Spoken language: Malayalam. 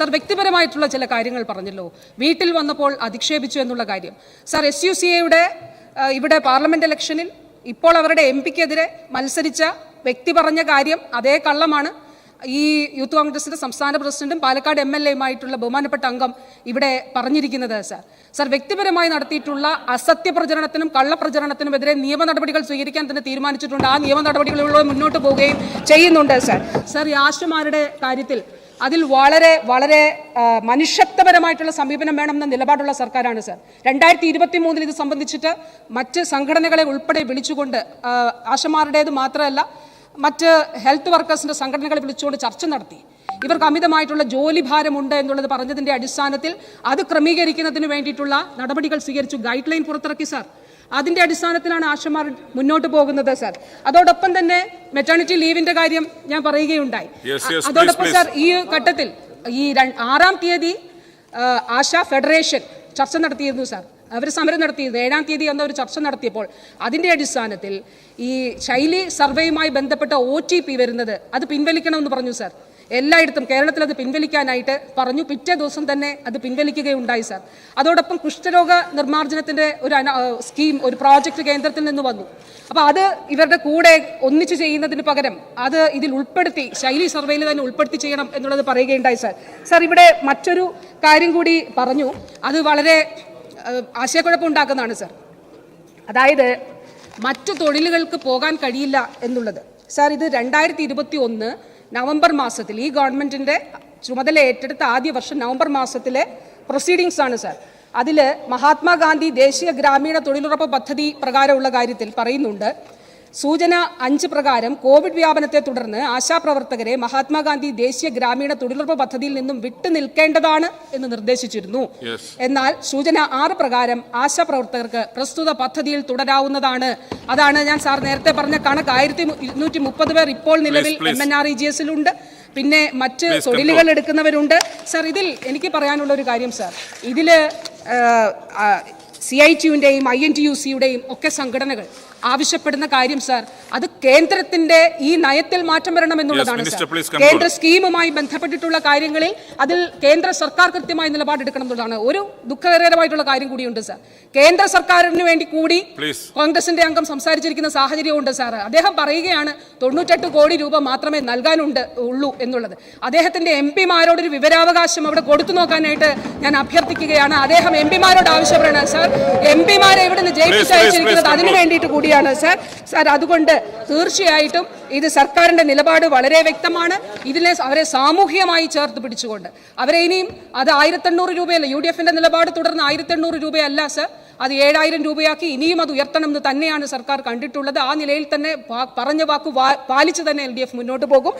സർ വ്യക്തിപരമായിട്ടുള്ള ചില കാര്യങ്ങൾ പറഞ്ഞല്ലോ. വീട്ടിൽ വന്നപ്പോൾ അധിക്ഷേപിച്ചു എന്നുള്ള കാര്യം. സർ എസ് യു സി എയുടെ ഇവിടെ പാർലമെന്റ് ഇലക്ഷനിൽ ഇപ്പോൾ അവരുടെ എം പിക്കെതിരെ മത്സരിച്ച വ്യക്തി പറഞ്ഞ കാര്യം അതേ കള്ളമാണ്. ഈ യൂത്ത് കോൺഗ്രസിന്റെ സംസ്ഥാന പ്രസിഡന്റും പാലക്കാട് എം എൽ എയുമായിട്ടുള്ള ബഹുമാനപ്പെട്ട അംഗം ഇവിടെ പറഞ്ഞിരിക്കുന്നത് സർ. സർ വ്യക്തിപരമായി നടത്തിയിട്ടുള്ള അസത്യ പ്രചരണത്തിനും കള്ളപ്രചരണത്തിനുമെതിരെ നിയമ നടപടികൾ സ്വീകരിക്കാൻ തന്നെ തീരുമാനിച്ചിട്ടുണ്ട്. ആ നിയമ നടപടികളിലൂടെ മുന്നോട്ട് പോവുകയും ചെയ്യുന്നുണ്ട് സർ. സർ ആശുമാരുടെ കാര്യത്തിൽ അതിൽ വളരെ വളരെ മനുഷ്യത്വപരമായിട്ടുള്ള സമീപനം വേണമെന്ന നിലപാടുള്ള സർക്കാരാണ് സർ. രണ്ടായിരത്തി ഇരുപത്തി മൂന്നിൽ ഇത് സംബന്ധിച്ചിട്ട് മറ്റ് സംഘടനകളെ ഉൾപ്പെടെ വിളിച്ചുകൊണ്ട് ആശമാരുടേത് മാത്രമല്ല മറ്റ് ഹെൽത്ത് വർക്കേഴ്സിന്റെ സംഘടനകളെ വിളിച്ചുകൊണ്ട് ചർച്ച നടത്തി. ഇവർക്ക് അമിതമായിട്ടുള്ള ജോലി ഭാരമുണ്ട് എന്നുള്ളത് പറഞ്ഞതിന്റെ അടിസ്ഥാനത്തിൽ അത് ക്രമീകരിക്കുന്നതിന് വേണ്ടിയിട്ടുള്ള നടപടികൾ സ്വീകരിച്ചു. ഗൈഡ് ലൈൻ പുറത്തിറക്കി സാർ. അതിന്റെ അടിസ്ഥാനത്തിലാണ് ആശമാർ മുന്നോട്ട് പോകുന്നത് സാർ. അതോടൊപ്പം തന്നെ മെറ്റേണിറ്റി ലീവിന്റെ കാര്യം ഞാൻ പറയുകയുണ്ടായി. അതോടൊപ്പം സാർ ഈ ഘട്ടത്തിൽ ഈ ആറാം തീയതി ആശ ഫെഡറേഷൻ ചർച്ച നടത്തിയിരുന്നു സാർ. അവർ സമരം നടത്തിയിരുന്നു ഏഴാം തീയതി അന്ന് ഒരു ചർച്ച നടത്തിയപ്പോൾ അതിന്റെ അടിസ്ഥാനത്തിൽ ഈ ശൈലി സർവേയുമായി ബന്ധപ്പെട്ട ഒ ടി പി വരുന്നത് അത് പിൻവലിക്കണമെന്ന് പറഞ്ഞു സാർ. എല്ലായിടത്തും കേരളത്തിൽ അത് പിൻവലിക്കാനായിട്ട് പറഞ്ഞു. പിറ്റേ ദിവസം തന്നെ അത് പിൻവലിക്കുകയുണ്ടായി സാർ. അതോടൊപ്പം കുഷ്ഠരോഗ നിർമ്മാർജനത്തിന്റെ ഒരു സ്കീം ഒരു പ്രോജക്റ്റ് കേന്ദ്രത്തിൽ നിന്ന് വന്നു. അപ്പോൾ അത് ഇവരുടെ കൂടെ ഒന്നിച്ച് ചെയ്യുന്നതിന് പകരം അത് ഇതിൽ ഉൾപ്പെടുത്തി ശൈലി സർവേയിൽ തന്നെ ഉൾപ്പെടുത്തി ചെയ്യണം എന്നുള്ളത് പറയുകയുണ്ടായി സാർ. സാർ ഇവിടെ മറ്റൊരു കാര്യം കൂടി പറഞ്ഞു. അത് വളരെ ആശയക്കുഴപ്പം ഉണ്ടാക്കുന്നതാണ് സാർ. അതായത് മറ്റു തൊഴിലുകൾക്ക് പോകാൻ കഴിയില്ല എന്നുള്ളത്. സാർ ഇത് രണ്ടായിരത്തി ഇരുപത്തി ഒന്ന് നവംബർ മാസത്തിൽ ഈ ഗവൺമെന്റിന്റെ ചുമതല ഏറ്റെടുത്ത ആദ്യ വർഷം നവംബർ മാസത്തിലെ പ്രൊസീഡിങ്സ് ആണ് സാർ. അതിൽ മഹാത്മാഗാന്ധി ദേശീയ ഗ്രാമീണ തൊഴിലുറപ്പ് പദ്ധതി പ്രകാരമുള്ള കാര്യത്തിൽ പറയുന്നുണ്ട്. സൂചന അഞ്ച് പ്രകാരം കോവിഡ് വ്യാപനത്തെ തുടർന്ന് ആശാപ്രവർത്തകരെ മഹാത്മാഗാന്ധി ദേശീയ ഗ്രാമീണ തൊഴിലുറപ്പ് പദ്ധതിയിൽ നിന്നും വിട്ടു നിൽക്കേണ്ടതാണ് എന്ന് നിർദ്ദേശിച്ചിരുന്നു. എന്നാൽ സൂചന ആറ് പ്രകാരം ആശാപ്രവർത്തകർക്ക് പ്രസ്തുത പദ്ധതിയിൽ തുടരാവുന്നതാണ്. അതാണ് ഞാൻ സാർ നേരത്തെ പറഞ്ഞ കണക്ക്. ആയിരത്തി ഇരുന്നൂറ്റി മുപ്പത് പേർ ഇപ്പോൾ നിലവിൽ. M N R E G എസിലുണ്ട്. പിന്നെ മറ്റ് തൊഴിലുകൾ എടുക്കുന്നവരുണ്ട് സാർ ഇതിൽ എനിക്ക് പറയാനുള്ള ഒരു കാര്യം സാർ. ഇതിൽ സി ഐ ടിയുടെയും ഐ എൻ ടി യു സിയുടെയും ഒക്കെ സംഘടനകൾ ആവശ്യപ്പെടുന്ന കാര്യം സാർ അത് കേന്ദ്രത്തിന്റെ ഈ നയത്തിൽ മാറ്റം വരണം എന്നുള്ളതാണ് Minister, സാർ please conclude. കേന്ദ്ര സ്കീമുമായി ബന്ധപ്പെട്ടിട്ടുള്ള കാര്യങ്ങളിൽ അതിൽ കേന്ദ്ര സർക്കാർ കൃത്യമായ നിലപാടെടുക്കണം എന്നുള്ളതാണ്. ഒരു ദുഃഖകരമായിട്ടുള്ള കാര്യം കൂടിയുണ്ട് സാർ കേന്ദ്ര സർക്കാരിന് വേണ്ടി കൂടി കോൺഗ്രസിന്റെ അംഗം സംസാരിച്ചിരിക്കുന്ന സാഹചര്യമുണ്ട് സാർ അദ്ദേഹം പറയുകയാണ് തൊണ്ണൂറ്റെട്ട് കോടി രൂപ മാത്രമേ നൽകാനുണ്ട് ഉള്ളൂ എന്നുള്ളത്. അദ്ദേഹത്തിന്റെ എം പിമാരോടൊരു വിവരാവകാശം അവിടെ കൊടുത്തു നോക്കാനായിട്ട് ഞാൻ അഭ്യർത്ഥിക്കുകയാണ്. അദ്ദേഹം എം പിമാരോട് ആവശ്യപ്പെടണം സാർ എം പിമാരെ ഇവിടെ നിന്ന് Please, ജയിപ്പിച്ച് please, അയച്ചിരിക്കുന്നത് please, അതിനു വേണ്ടിയിട്ട് വേണ്ടിയിട്ട് കൂടിയാണ് സാർ. സാർ അതുകൊണ്ട് തീർച്ചയായിട്ടും ഇത് സർക്കാരിന്റെ നിലപാട് വളരെ വ്യക്തമാണ്. ഇതിനെ അവരെ സാമൂഹികമായി ചേർത്ത് പിടിച്ചുകൊണ്ട്. അവരെ ഇനിയും അത് ആയിരത്തെണ്ണൂറ് രൂപയല്ല യു ഡി എഫിന്റെ നിലപാട് തുടർന്ന് ആയിരത്തെണ്ണൂറ് രൂപയല്ല സർ. അത് ഏഴായിരം രൂപയാക്കി ഇനിയും അത് ഉയർത്തണം എന്ന് തന്നെയാണ് സർക്കാർ കണ്ടിട്ടുള്ളത്. ആ നിലയിൽ തന്നെ പറഞ്ഞ വാക്ക് പാലിച്ചു തന്നെ എൽ മുന്നോട്ട് പോകും.